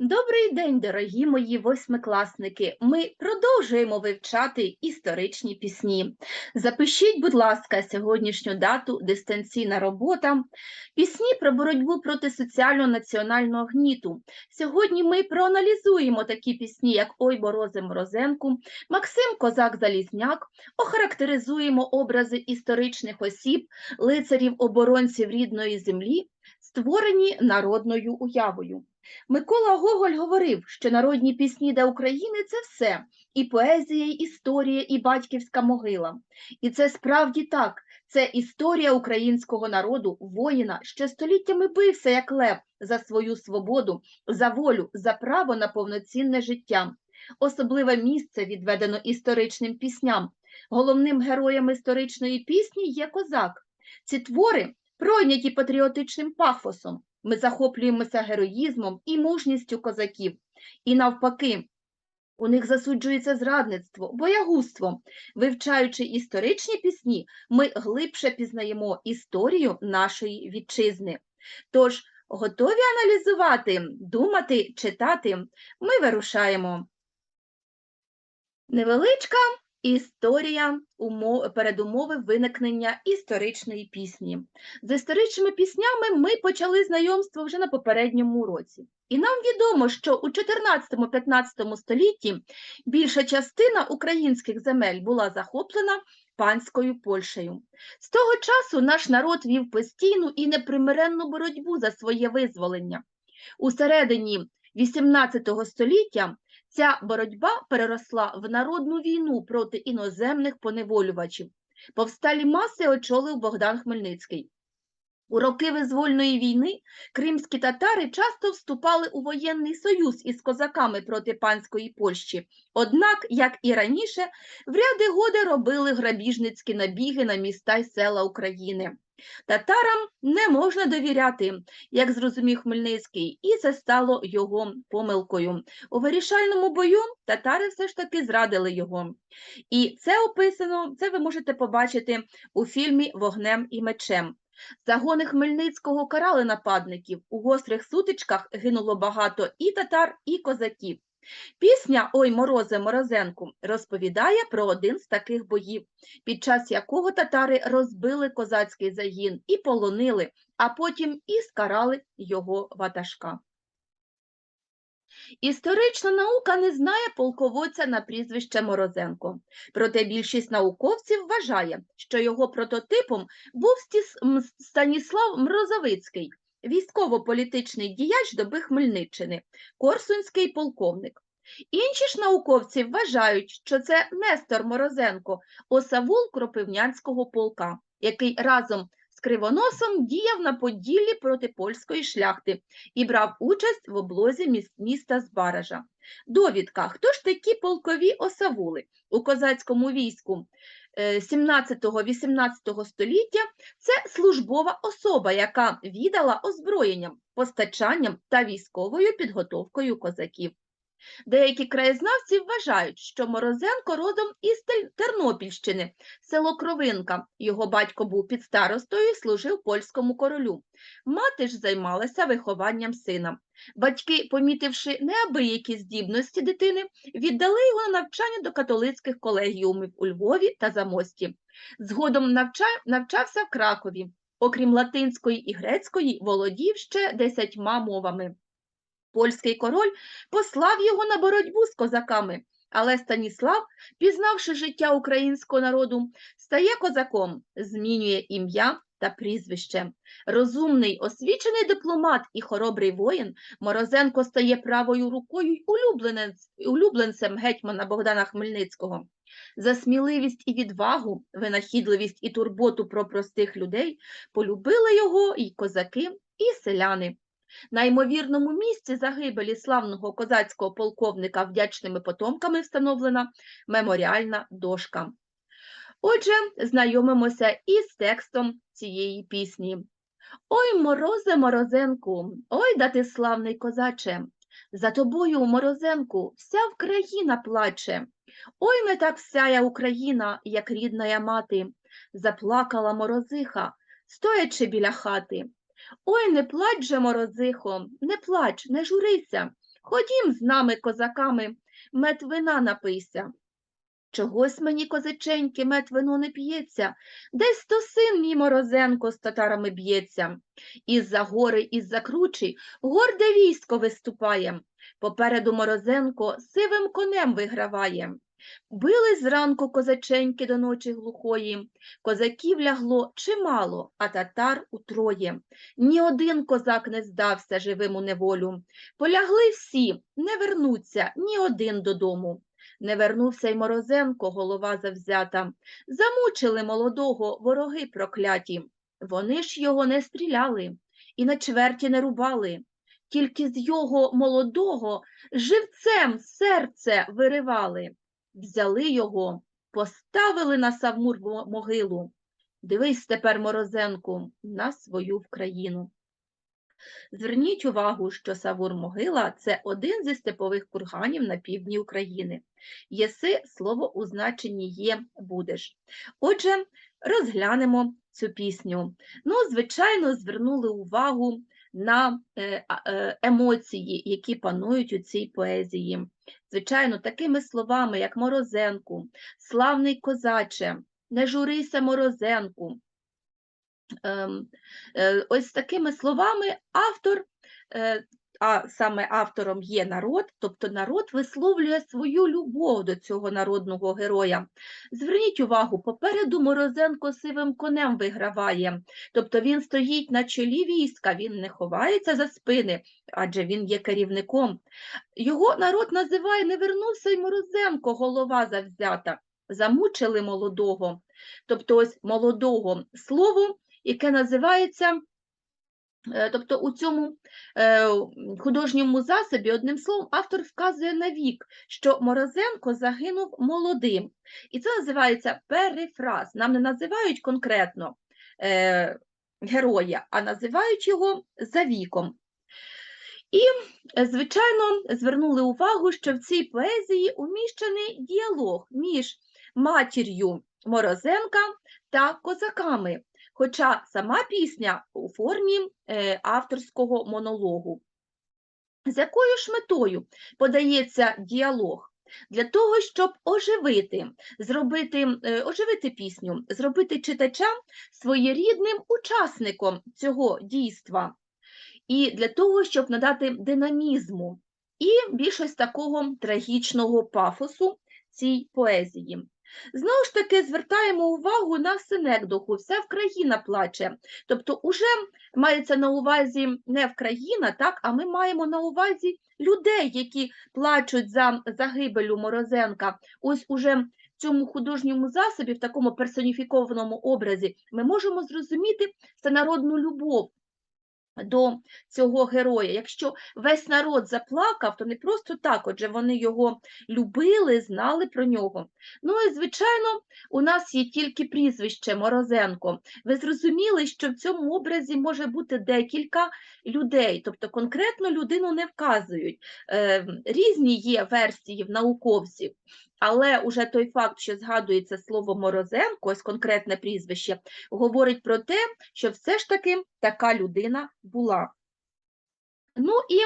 Добрий день, дорогі мої восьмикласники. Ми продовжуємо вивчати історичні пісні. Запишіть, будь ласка, сьогоднішню дату дистанційна робота. Пісні про боротьбу проти соціально-національного гніту. Сьогодні ми проаналізуємо такі пісні, як Ой Морозе Морозенку, Максим Козак Залізняк, охарактеризуємо образи історичних осіб, лицарів оборонців рідної землі, створені народною уявою. Микола Гоголь говорив, що народні пісні для України це все і поезія, і історія, і батьківська могила. І це справді так. Це історія українського народу, воїна, що століттями бився як лев за свою свободу, за волю, за право на повноцінне життя. Особливе місце відведено історичним пісням. Головним героєм історичної пісні є козак. Ці твори пройняті патріотичним пафосом. Ми захоплюємося героїзмом і мужністю козаків. І навпаки, у них засуджується зрадництво, боягузтво. Вивчаючи історичні пісні, ми глибше пізнаємо історію нашої вітчизни. Тож, готові аналізувати, думати, читати, ми вирушаємо. Невеличка історія умо- передумови виникнення історичної пісні. З історичними піснями ми почали знайомство вже на попередньому уроці. І нам відомо, що у 14-15 столітті більша частина українських земель була захоплена панською Польщею. З того часу наш народ вів постійну і непримиренну боротьбу за своє визволення. У середині XVIII століття Ця боротьба переросла в народну війну проти іноземних поневолювачів. Повсталі маси очолив Богдан Хмельницький. У роки визвольної війни кримські татари часто вступали у воєнний союз із козаками проти панської Польщі. Однак, як і раніше, в ряди годи робили грабіжницькі набіги на міста й села України. Татарам не можна довіряти, як зрозумів Хмельницький, і це стало його помилкою. У вирішальному бою татари все ж таки зрадили його. І це описано, це ви можете побачити у фільмі Вогнем і мечем. Загони Хмельницького карали нападників. У гострих сутичках гинуло багато і татар, і козаків. Пісня Ой морозе Морозенку розповідає про один з таких боїв, під час якого татари розбили козацький загін і полонили, а потім і скарали його ватажка. Історична наука не знає полководця на прізвище Морозенко, проте більшість науковців вважає, що його прототипом був Станіслав Мрозовицький, військово-політичний діяч доби Хмельниччини, корсунський полковник. Інші ж науковці вважають, що це Нестор Морозенко, осавул Кропивнянського полка, який разом з Кривоносом діяв на Поділлі проти польської шляхти і брав участь в облозі міс- міста Збаража. Довідка. Хто ж такі полкові осавули у козацькому війську 17-18 століття? Це службова особа, яка віддала озброєнням, постачанням та військовою підготовкою козаків. Деякі краєзнавці вважають, що Морозенко родом із Тернопільщини, село Кровинка. Його батько був підстаростою і служив польському королю. Мати ж займалася вихованням сина. Батьки, помітивши неабиякі здібності дитини, віддали його на навчання до католицьких колегіумів у Львові та Замості. Згодом навча- навчався в Кракові. Окрім латинської і грецької, володів ще десятьма мовами. Польський король послав його на боротьбу з козаками, але Станіслав, пізнавши життя українського народу, стає козаком, змінює ім'я та прізвище. Розумний, освічений дипломат і хоробрий воїн, Морозенко стає правою рукою й улюбленцем гетьмана Богдана Хмельницького. За сміливість і відвагу, винахідливість і турботу про простих людей полюбили його і козаки, і селяни. На ймовірному місці загибелі славного козацького полковника вдячними потомками встановлена меморіальна дошка. Отже, знайомимося із текстом цієї пісні. Ой, морозе морозенку, ой, да ти славний козаче, за тобою, морозенку, вся Вкраїна плаче. Ой, не так всяя Україна, як рідная мати, заплакала морозиха, стоячи біля хати. Ой, не плач же, морозихо, не плач, не журися, Ходім з нами, козаками, мед вина напийся. Чогось мені, козаченьки, мед не п'ється, десь то син мій Морозенко з татарами б'ється. Із-за гори, із-за кручі горде військо виступає. Попереду Морозенко сивим конем виграває. Били зранку козаченьки до ночі глухої, козаків лягло чимало, а татар утроє. Ні один козак не здався живим у неволю. Полягли всі, не вернуться ні один додому. Не вернувся й Морозенко, голова завзята. Замучили молодого вороги прокляті. Вони ж його не стріляли і на чверті не рубали. Тільки з його молодого живцем серце виривали. Взяли його, поставили на Савмур могилу. Дивись тепер, Морозенку, на свою Вкраїну. Зверніть увагу, що Савур-могила – це один зі степових курганів на півдні України. Єси слово у значенні є будеш. Отже, розглянемо цю пісню. Ну, звичайно, звернули увагу на е, е, емоції, які панують у цій поезії. Звичайно, такими словами, як Морозенку, славний козаче, не журися Морозенку. Ем, е, Ось такими словами автор, а саме автором є народ, тобто народ висловлює свою любов до цього народного героя. Зверніть увагу, попереду Морозенко сивим конем виграває, тобто він стоїть на чолі війська, він не ховається за спини, адже він є керівником. Його народ називає «Не вернувся й Морозенко, голова завзята». Замучили молодого, тобто ось молодого слово, яке називається, тобто у цьому е, художньому засобі, одним словом, автор вказує на вік, що Морозенко загинув молодим. І це називається перефраз. Нам не називають конкретно е, героя, а називають його за віком. І, е, звичайно, звернули увагу, що в цій поезії уміщений діалог між матір'ю Морозенка та козаками, хоча сама пісня у формі е, авторського монологу. З якою ж метою подається діалог? Для того, щоб оживити, зробити, е, оживити пісню, зробити читача своєрідним учасником цього дійства, і для того, щоб надати динамізму і більшось такого трагічного пафосу цій поезії. Знову ж таки, звертаємо увагу на синекдоху, вся Вкраїна плаче. Тобто, уже мається на увазі не Вкраїна, так, а ми маємо на увазі людей, які плачуть за загибелю Морозенка. Ось уже в цьому художньому засобі, в такому персоніфікованому образі, ми можемо зрозуміти всенародну любов до цього героя. Якщо весь народ заплакав, то не просто так, отже, вони його любили, знали про нього. Ну і, звичайно, у нас є тільки прізвище Морозенко. Ви зрозуміли, що в цьому образі може бути декілька людей, тобто конкретно людину не вказують. Е, різні є версії в науковців. Але уже той факт, що згадується слово Морозенко, ось конкретне прізвище, говорить про те, що все ж таки така людина була. Ну і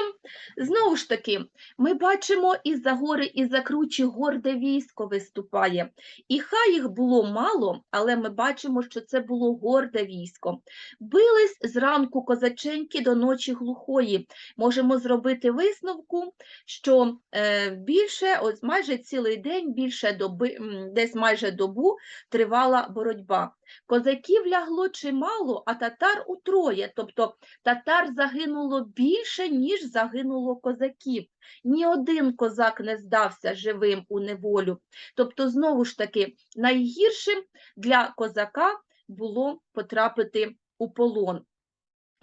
знову ж таки, ми бачимо із-за гори, із-за кручі горде військо виступає. І хай їх було мало, але ми бачимо, що це було горде військо. Бились зранку козаченьки до ночі глухої. Можемо зробити висновку, що е, більше, ось майже цілий день, більше доби, десь майже добу тривала боротьба. Козаків лягло чимало, а татар утроє, тобто татар загинуло більше, ніж загинуло козаків. Ні один козак не здався живим у неволю. Тобто, знову ж таки, найгіршим для козака було потрапити у полон.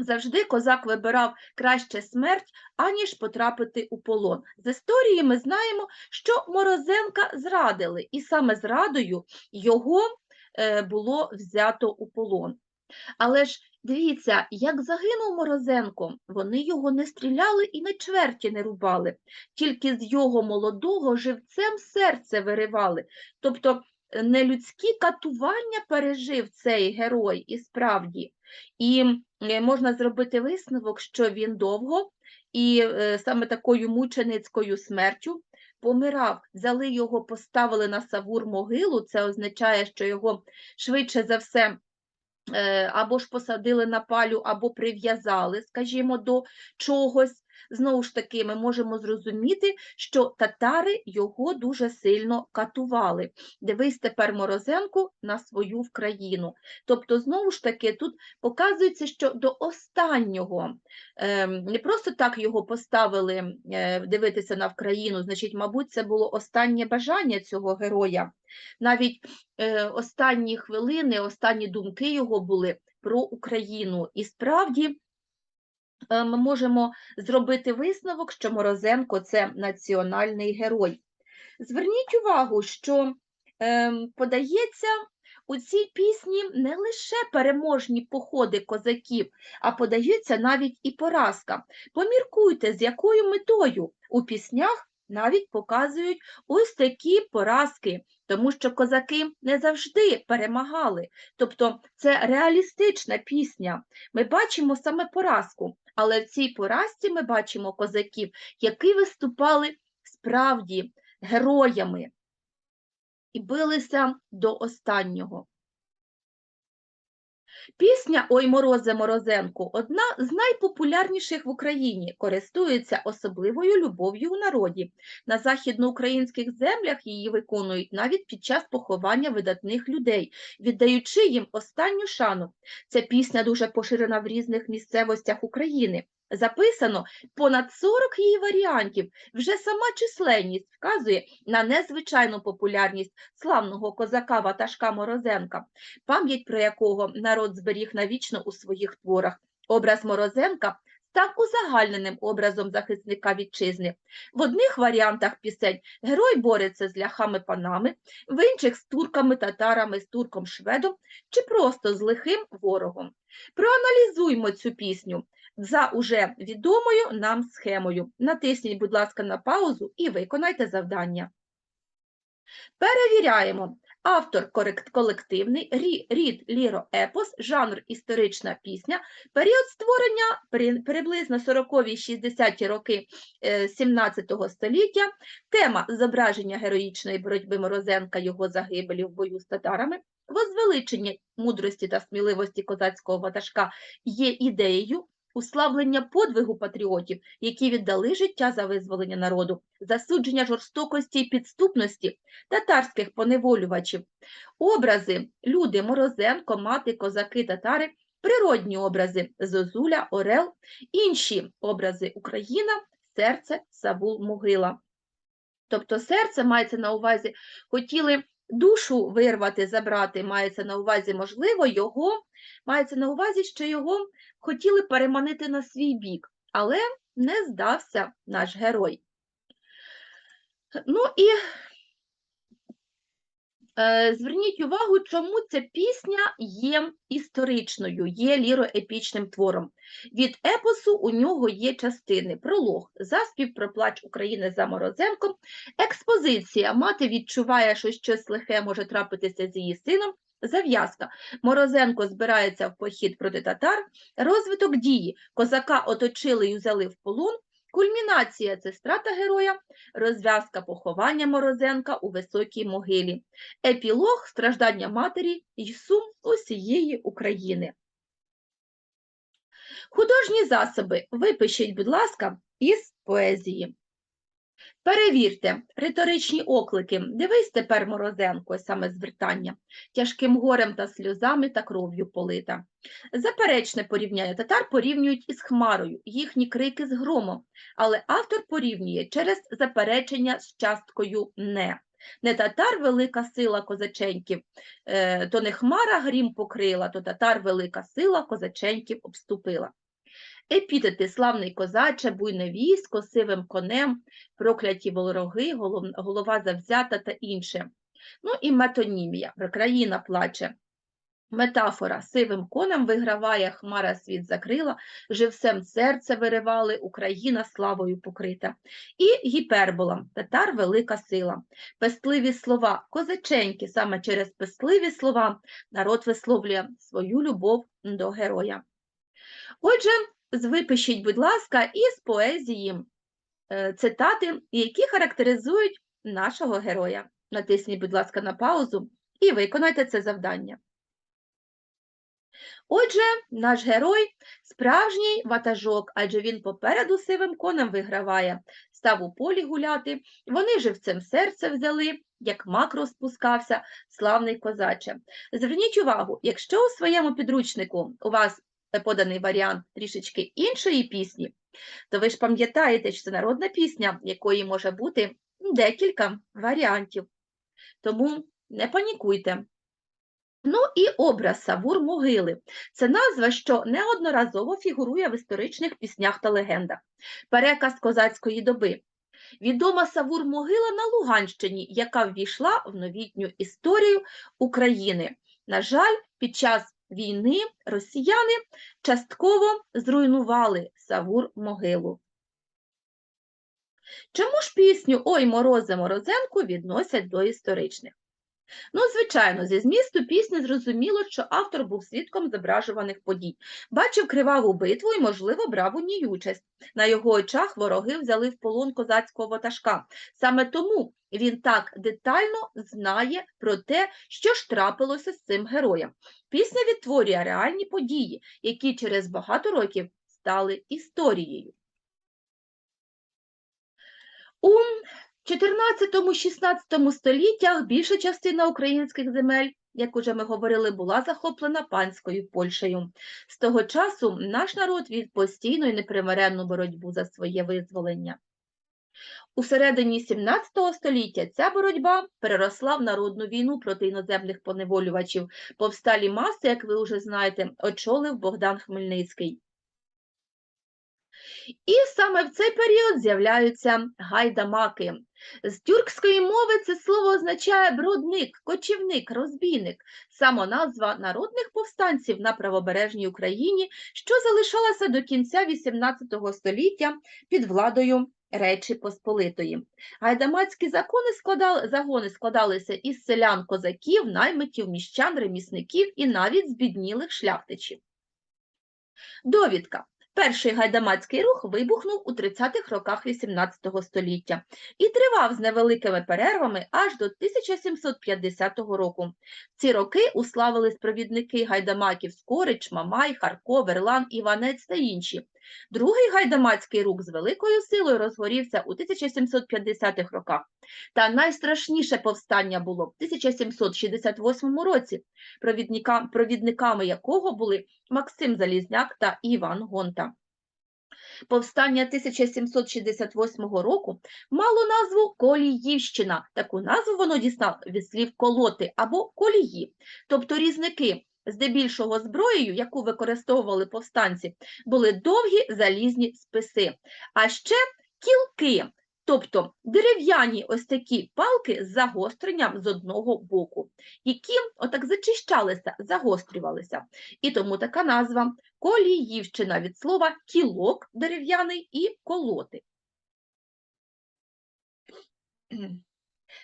Завжди козак вибирав краще смерть, аніж потрапити у полон. З історії ми знаємо, що Морозенка зрадили, і саме зрадою його було взято у полон. Але ж дивіться, як загинув Морозенко, вони його не стріляли і на чверті не рубали, тільки з його молодого живцем серце виривали. Тобто е, нелюдські катування пережив цей герой і справді. І е, можна зробити висновок, що він довго і е, саме такою мученицькою смертю помирав. Взяли його, поставили на савур могилу. Це означає, що його швидше за все е, або ж посадили на палю, або прив'язали, скажімо, до чогось. Знову ж таки, ми можемо зрозуміти, що татари його дуже сильно катували. Дивись тепер Морозенку на свою Вкраїну. Тобто, знову ж таки, тут показується, що до останнього ем, не просто так його поставили е, дивитися на Вкраїну, значить, мабуть, це було останнє бажання цього героя. Навіть е, останні хвилини, останні думки його були про Україну. І справді ми можемо зробити висновок, що Морозенко це національний герой. Зверніть увагу, що е, подається у цій пісні не лише переможні походи козаків, а подається навіть і поразка. Поміркуйте, з якою метою у піснях навіть показують ось такі поразки, тому що козаки не завжди перемагали. Тобто це реалістична пісня. Ми бачимо саме поразку, але в цій поразці ми бачимо козаків, які виступали справді героями і билися до останнього. Пісня Ой морозе Морозенку одна з найпопулярніших в Україні, користується особливою любов'ю у народі. На західноукраїнських землях її виконують навіть під час поховання видатних людей, віддаючи їм останню шану. Ця пісня дуже поширена в різних місцевостях України. Записано понад 40 її варіантів. Вже сама численність вказує на незвичайну популярність славного козака Ватажка Морозенка, пам'ять про якого народ зберіг навічно у своїх творах. Образ Морозенка став узагальненим образом захисника вітчизни. В одних варіантах пісень герой бореться з ляхами-панами, в інших з турками, татарами, з турком-шведом чи просто з лихим ворогом. Проаналізуймо цю пісню за уже відомою нам схемою. Натисніть, будь ласка, на паузу і виконайте завдання. Перевіряємо. Автор колективний, рід ліро-епос, жанр історична пісня, період створення приблизно 40-60 роки е, 17 століття, тема зображення героїчної боротьби Морозенка, його загибелі в бою з татарами, возвеличення мудрості та сміливості козацького ватажка є ідеєю, уславлення подвигу патріотів, які віддали життя за визволення народу, засудження жорстокості і підступності татарських поневолювачів, образи люди Морозенко, мати, козаки, татари, природні образи Зозуля, Орел, інші образи Україна, серце, Савул, Могила. Тобто серце мається на увазі, хотіли душу вирвати, забрати, мається на увазі, можливо, його, мається на увазі, що його хотіли переманити на свій бік, але не здався наш герой. Ну і зверніть увагу, чому ця пісня є історичною, є ліроепічним твором. Від епосу у нього є частини: пролог, заспів про плач України за Морозенком, експозиція. Мати відчуває, що щось лихе може трапитися з її сином. Зав'язка. Морозенко збирається в похід проти татар. Розвиток дії. Козака оточили і взяли в полон. Кульмінація це страта героя, розв'язка поховання Морозенка у високій могилі. Епілог страждання матері і сум усієї України. Художні засоби випишіть, будь ласка, із поезії. Перевірте, риторичні оклики. Дивись тепер Морозенко, саме звертання, тяжким горем та сльозами та кров'ю полита. Заперечне порівняння татар порівнюють із хмарою, їхні крики з громом, але автор порівнює через заперечення з часткою не. Не татар велика сила козаченьків, е, то не хмара грім покрила, то татар велика сила козаченьків обступила. Епітети славний козаче, буйне військо, сивим конем, прокляті вороги, голова завзята та інше. Ну і метонімія, країна плаче. Метафора сивим конем виграває, хмара світ закрила, живцем серце виривали, Україна славою покрита. І гіпербола, татар велика сила. Пестливі слова, козаченьки, саме через пестливі слова народ висловлює свою любов до героя. Отже, випишіть, будь ласка, із поезії е, цитати, які характеризують нашого героя. Натисніть, будь ласка, на паузу і виконайте це завдання. Отже, наш герой справжній ватажок, адже він попереду сивим конем виграває, став у полі гуляти, вони живцем серце взяли, як мак розпускався, славний козаче. Зверніть увагу, якщо у своєму підручнику у вас поданий варіант трішечки іншої пісні, то ви ж пам'ятаєте, що це народна пісня, якої може бути декілька варіантів. Тому не панікуйте. Ну і образ Савур могили. Це назва, що неодноразово фігурує в історичних піснях та легендах. Переказ козацької доби. Відома Савур могила на Луганщині, яка ввійшла в новітню історію України. На жаль, під час війни росіяни частково зруйнували Савур могилу. Чому ж пісню Ой морозе морозенку відносять до історичних? Ну, звичайно, зі змісту пісні зрозуміло, що автор був свідком зображуваних подій, бачив криваву битву і, можливо, брав у ній участь. На його очах вороги взяли в полон козацького ватажка. Саме тому він так детально знає про те, що ж трапилося з цим героєм. Пісня відтворює реальні події, які через багато років стали історією. У 14-16 століттях більша частина українських земель, як уже ми говорили, була захоплена панською Польщею. З того часу наш народ вів постійну і непримиренну боротьбу за своє визволення. У середині 17 століття ця боротьба переросла в народну війну проти іноземних поневолювачів. Повсталі маси, як ви вже знаєте, очолив Богдан Хмельницький. І саме в цей період з'являються гайдамаки. З тюркської мови це слово означає бродник, кочівник, розбійник, самоназва народних повстанців на правобережній Україні, що залишалася до кінця XVIII століття під владою Речі Посполитої. Гайдамацькі закони складали, загони складалися із селян, козаків, наймитів, міщан, ремісників і навіть збіднілих шляхтичів. Довідка. Перший гайдамацький рух вибухнув у 30-х роках XVIII століття і тривав з невеликими перервами аж до 1750 року. Ці роки уславились провідники гайдамаків Скорич, Мамай, Харко, Верлан, Іванець та інші. Другий гайдамацький рух з великою силою розгорівся у 1750-х роках. Та найстрашніше повстання було в 1768 році, провідника, провідниками якого були Максим Залізняк та Іван Гонта. Повстання 1768 року мало назву Коліївщина. Таку назву воно дістало від слів колоти або колії, тобто різники. Здебільшого зброєю, яку використовували повстанці, були довгі залізні списи, а ще кілки, тобто дерев'яні ось такі палки з загостренням з одного боку, які отак зачищалися, загострювалися. І тому така назва Коліївщина від слова кілок дерев'яний і колоти.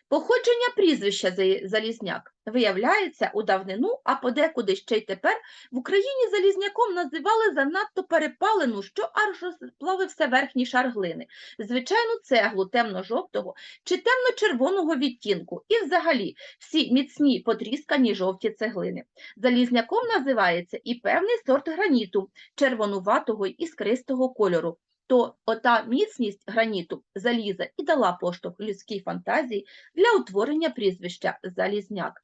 Походження прізвища Залізняк виявляється у давнину, а подекуди ще й тепер в Україні Залізняком називали занадто перепалену, що аж розплавився верхній шар глини, звичайну цеглу темно-жовтого чи темно-червоного відтінку і взагалі всі міцні потріскані жовті цеглини. Залізняком називається і певний сорт граніту, червонуватого іскристого кольору. То ота міцність граніту заліза і дала поштовх людській фантазії для утворення прізвища Залізняк.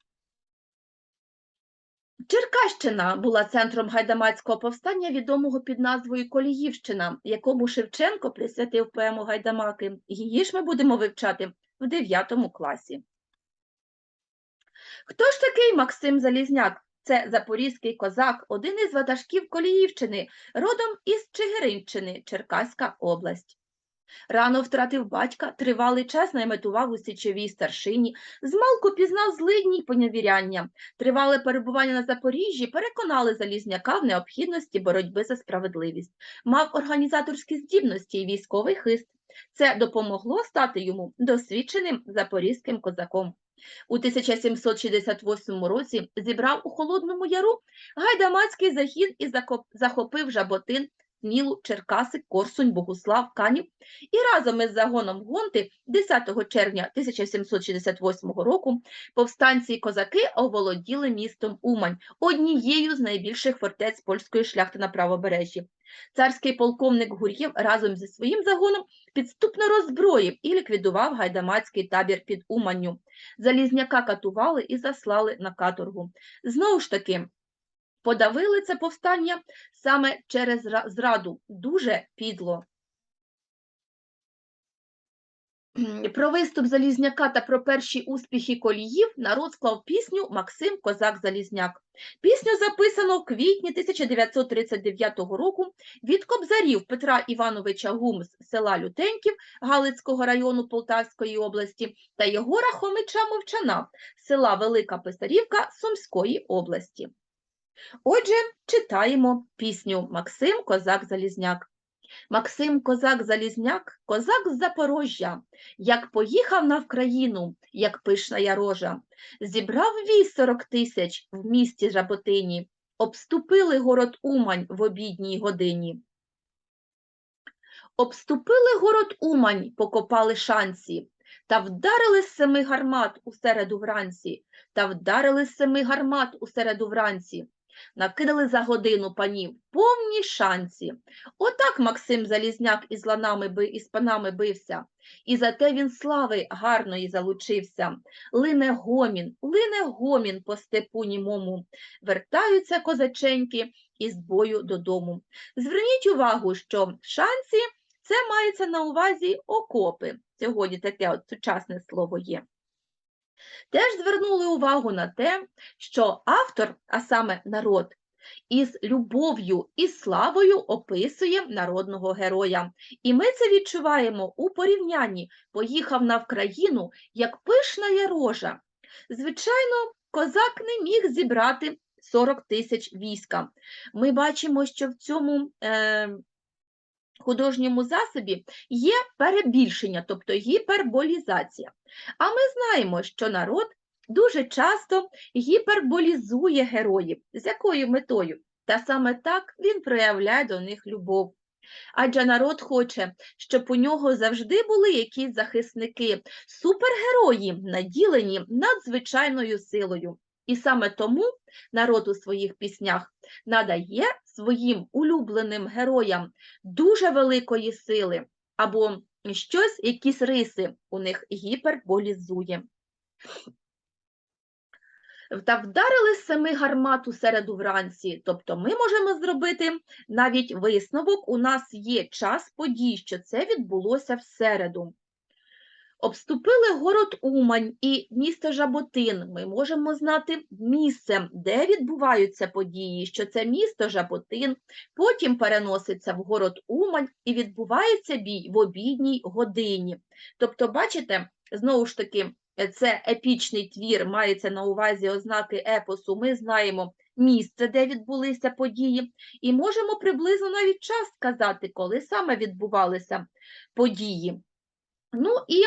Черкащина була центром гайдамацького повстання, відомого під назвою Коліївщина, якому Шевченко присвятив поему Гайдамаки. Її ж ми будемо вивчати в 9 класі. Хто ж такий Максим Залізняк? Це запорізький козак, один із ватажків Коліївщини, родом із Чигиринщини, Черкаська область. Рано втратив батька, тривалий час найметував у січовій старшині, змалку пізнав злидні поневіряння. Тривале перебування на Запоріжжі переконали Залізняка в необхідності боротьби за справедливість. Мав організаторські здібності і військовий хист. Це допомогло стати йому досвідченим запорізьким козаком. У 1768 році зібрав у Холодному Яру гайдамацький захід і захопив Жаботин, Смілу, Черкаси, Корсунь, Богуслав, Канів і разом із загоном Гонти 10 червня 1768 року повстанці і козаки оволоділи містом Умань, однією з найбільших фортець польської шляхти на правобережжі. Царський полковник Гур'єв разом зі своїм загоном підступно роззброїв і ліквідував гайдамацький табір під Уманню. Залізняка катували і заслали на каторгу. Знову ж таки, подавили це повстання саме через зраду. Дуже підло. Про виступ Залізняка та про перші успіхи коліїв народ склав пісню Максим Козак-Залізняк. Пісню записано в квітні 1939 року від кобзарів Петра Івановича Гум з села Лютеньків Галицького району Полтавської області та Єгора Хомича Мовчана села Велика Писарівка Сумської області. Отже, читаємо пісню Максим Козак-Залізняк. Максим Козак-Залізняк, козак з Запорожжя, як поїхав на Вкраїну, як пишна я рожа, зібрав віз сорок тисяч в місті Жаботині, обступили город Умань в обідній годині. Обступили город Умань, покопали шанці, та вдарили семи гармат у середу вранці, та вдарили семи гармат у середу вранці. Накидали за годину панів повні шанці. Отак Максим Залізняк із ланами би, із панами бився, і зате він слави гарної залучився. Лине гомін, лине гомін по степу німому, вертаються козаченьки із бою додому. Зверніть увагу, що шанці це мається на увазі окопи. Сьогодні таке от сучасне слово є. Теж звернули увагу на те, що автор, а саме народ, із любов'ю і славою описує народного героя. І ми це відчуваємо у порівнянні «поїхав на Вкраїну, як пишна рожа». Звичайно, козак не міг зібрати 40 тисяч війська. Ми бачимо, що в цьому е, художньому засобі є перебільшення, тобто гіперболізація. А ми знаємо, що народ дуже часто гіперболізує героїв. З якою метою? Та саме так він проявляє до них любов. Адже народ хоче, щоб у нього завжди були якісь захисники, супергерої, наділені надзвичайною силою. І саме тому народ у своїх піснях надає своїм улюбленим героям дуже великої сили або щось, якісь риси у них гіперболізує. Та вдарили семи гармат у середу вранці, тобто ми можемо зробити навіть висновок, у нас є час подій, що це відбулося в середу. Обступили город Умань і місто Жаботин. Ми можемо знати місце, де відбуваються події, що це місто Жаботин, потім переноситься в город Умань і відбувається бій в обідній годині. Тобто, бачите, знову ж таки, це епічний твір, мається на увазі ознаки епосу. Ми знаємо місце, де відбулися події, і можемо приблизно навіть час сказати, коли саме відбувалися події. Ну і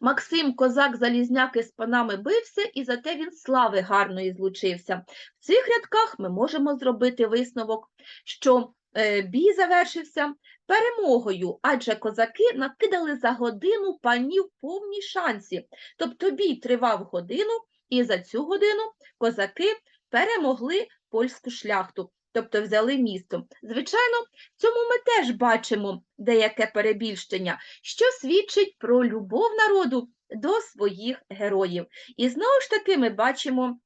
Максим Козак Залізняк із панами бився, і зате він слави гарної злучився. В цих рядках ми можемо зробити висновок, що е, бій завершився перемогою, адже козаки накидали за годину панів повні шансі. Тобто бій тривав годину, і за цю годину козаки перемогли польську шляхту, тобто взяли місто. Звичайно, в цьому ми теж бачимо деяке перебільшення, що свідчить про любов народу до своїх героїв. І знову ж таки ми бачимо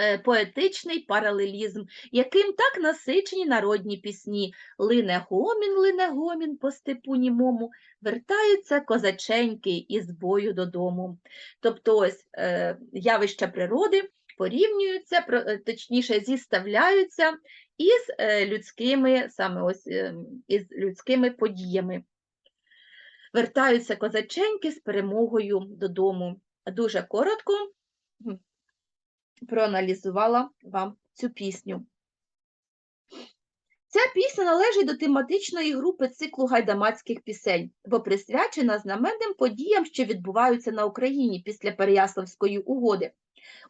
е, поетичний паралелізм, яким так насичені народні пісні. Лине гомін, лине гомін по степу німому, вертаються козаченьки із бою додому. Тобто ось е, явища природи порівнюються, е, точніше зіставляються із е, людськими, саме ось е, із людськими подіями. Вертаються козаченьки з перемогою додому. Дуже коротко проаналізувала вам цю пісню. Ця пісня належить до тематичної групи циклу гайдамацьких пісень, бо присвячена знаменним подіям, що відбуваються на Україні після Переяславської угоди,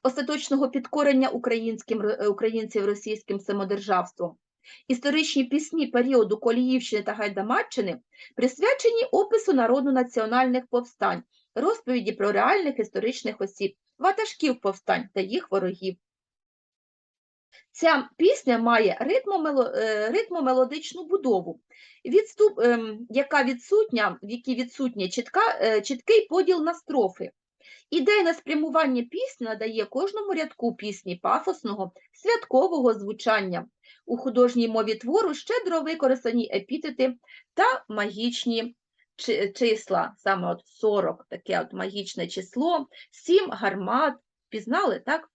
остаточного підкорення українським, е, українців російським самодержавством. Історичні пісні періоду Коліївщини та Гайдамаччини присвячені опису народно-національних повстань, розповіді про реальних історичних осіб, ватажків повстань та їх ворогів. Ця пісня має ритмо-мело- е, ритмо-мелодичну будову, відступ, ем, яка відсутня, в якій відсутня чітка, е, чіткий поділ на строфи. Ідейне спрямування пісні надає кожному рядку пісні пафосного, святкового звучання. У художній мові твору щедро використані епітети та магічні числа, саме от 40, таке от магічне число, 7 гармат. Пізнали, так?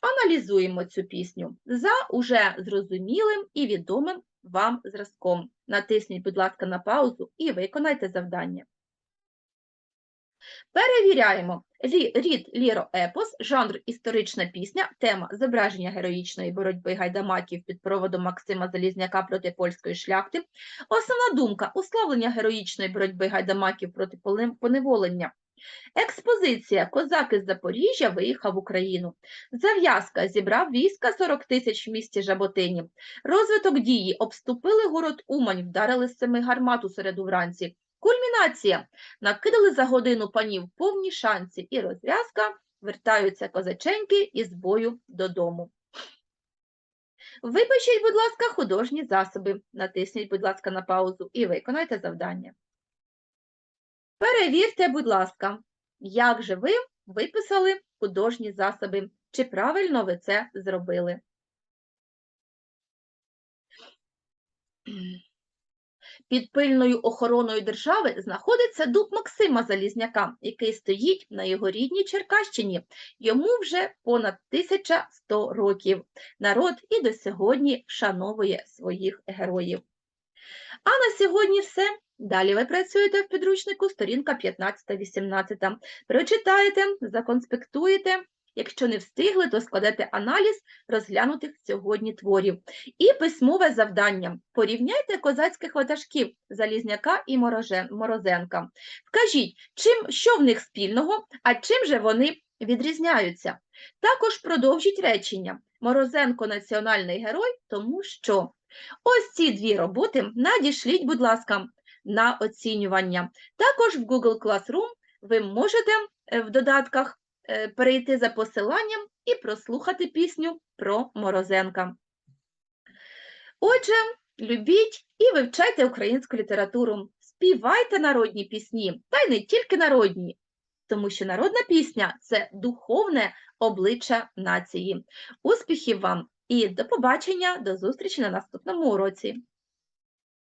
Аналізуємо цю пісню за уже зрозумілим і відомим вам зразком. Натисніть, будь ласка, на паузу і виконайте завдання. Перевіряємо рід ліроепос, жанр історична пісня, тема зображення героїчної боротьби гайдамаків під проводом Максима Залізняка проти польської шляхти, основна думка уславлення героїчної боротьби гайдамаків проти поневолення. Експозиція Козак із Запоріжжя виїхав в Україну. Зав'язка зібрав війська 40 тисяч в місті Жаботині. Розвиток дії обступили город Умань, вдарили з семи гармат у середу вранці. Кульмінація накидали за годину панів повні шанці і розв'язка. Вертаються козаченьки із бою додому. Випишіть, будь ласка, художні засоби. Натисніть, будь ласка, на паузу і виконайте завдання. Перевірте, будь ласка, як же ви виписали художні засоби, чи правильно ви це зробили. Під пильною охороною держави знаходиться дуб Максима Залізняка, який стоїть на його рідній Черкащині. Йому вже понад 1100 років. Народ і до сьогодні вшановує своїх героїв. А на сьогодні все. Далі ви працюєте в підручнику, сторінка 15-18. Прочитаєте, законспектуєте. Якщо не встигли, то складете аналіз розглянутих сьогодні творів. І письмове завдання. Порівняйте козацьких ватажків Залізняка і Морозенка. Вкажіть, чим, що в них спільного, а чим же вони відрізняються. Також продовжіть речення. Морозенко національний герой, тому що. Ось ці дві роботи надішліть, будь ласка, на оцінювання. Також в Google Classroom ви можете е, в додатках перейти за посиланням і прослухати пісню про Морозенка. Отже, любіть і вивчайте українську літературу, співайте народні пісні, та й не тільки народні, тому що народна пісня це духовне обличчя нації. Успіхів вам і до побачення, до зустрічі на наступному уроці.